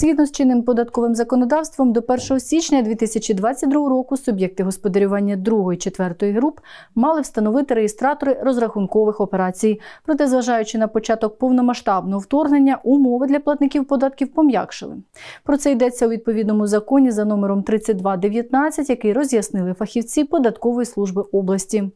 Згідно з чинним податковим законодавством, до 1 січня 2022 року суб'єкти господарювання 2 і 4 груп мали встановити реєстратори розрахункових операцій. Проте, зважаючи на початок повномасштабного вторгнення, умови для платників податків пом'якшили. Про це йдеться у відповідному законі за номером 3219, який роз'яснили фахівці податкової служби області.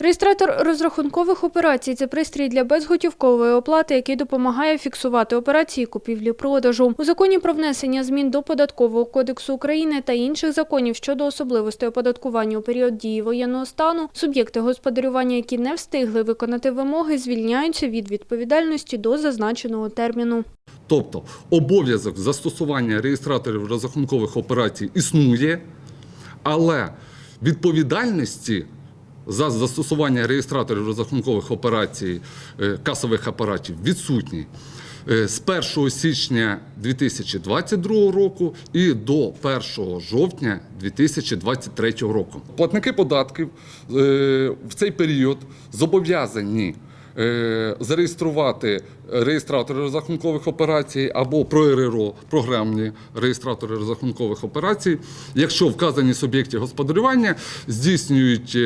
Реєстратор розрахункових операцій це пристрій для безготівкової оплати, який допомагає фіксувати операції купівлі-продажу. У законі про внесення змін до податкового кодексу України та інших законів щодо особливостей оподаткування у період дії воєнного стану суб'єкти господарювання, які не встигли виконати вимоги, звільняються від відповідальності до зазначеного терміну. Тобто обов'язок застосування реєстраторів розрахункових операцій існує, але відповідальності за застосування реєстраторів розрахункових операцій е, касових апаратів відсутні. Е, З 1 січня 2022 року і до 1 жовтня 2023 року. Платники податків е, в цей період зобов'язані зареєструвати реєстратори розрахункових операцій або про РРО, програмні реєстратори розрахункових операцій, якщо вказані суб'єкти господарювання здійснюють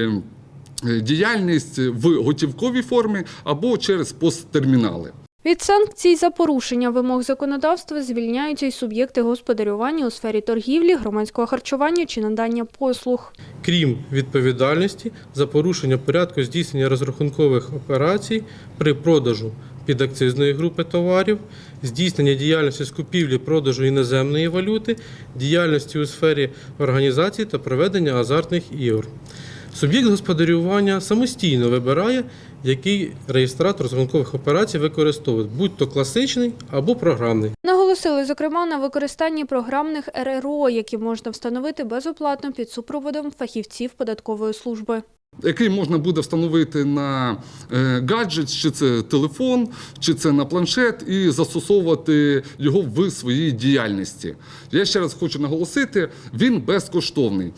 діяльність в готівковій формі або через посттермінали. Від санкцій за порушення вимог законодавства звільняються й суб'єкти господарювання у сфері торгівлі, громадського харчування чи надання послуг. крім відповідальності за порушення порядку здійснення розрахункових операцій при продажу підакцизної групи товарів, здійснення діяльності з купівлі продажу іноземної валюти, діяльності у сфері організації та проведення азартних ігор. Суб'єкт господарювання самостійно вибирає, який реєстратор розрахункових операцій використовує, будь то класичний або програмний. Наголосили, зокрема, на використанні програмних РРО, які можна встановити безоплатно під супроводом фахівців податкової служби. який можна буде встановити на е, гаджет, чи це телефон, чи це на планшет, і застосовувати його в своїй діяльності. Я ще раз хочу наголосити, він безкоштовний.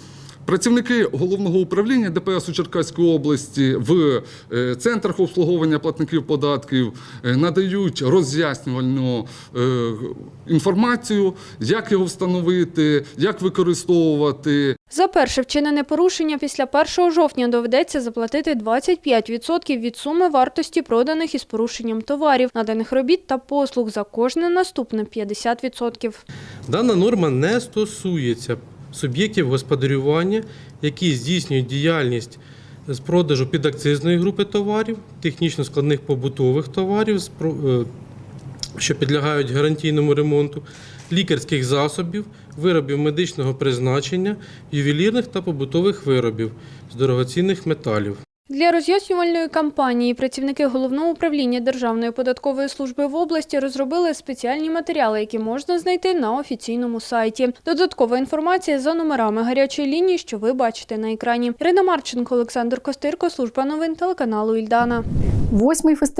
Працівники головного управління ДПС у Черкаській області в е, центрах обслуговування платників податків е, надають роз'яснювальну е, інформацію, як його встановити, як використовувати, За перше вчинене порушення після 1 жовтня доведеться заплатити 25% від суми вартості проданих із порушенням товарів, наданих робіт та послуг за кожне наступне 50%. Дана норма не стосується суб'єктів господарювання, які здійснюють діяльність з продажу підакцизної групи товарів, технічно складних побутових товарів, е, що підлягають гарантійному ремонту, лікарських засобів, виробів медичного призначення, ювелірних та побутових виробів з дорогоцінних металів. Для роз'яснювальної кампанії працівники головного управління Державної податкової служби в області розробили спеціальні матеріали, які можна знайти на офіційному сайті. Додаткова інформація за номерами гарячої лінії, що ви бачите на екрані. Ірина Марченко, Олександр Костирко, служба новин телеканалу Ільдана. Восьмий фестиваль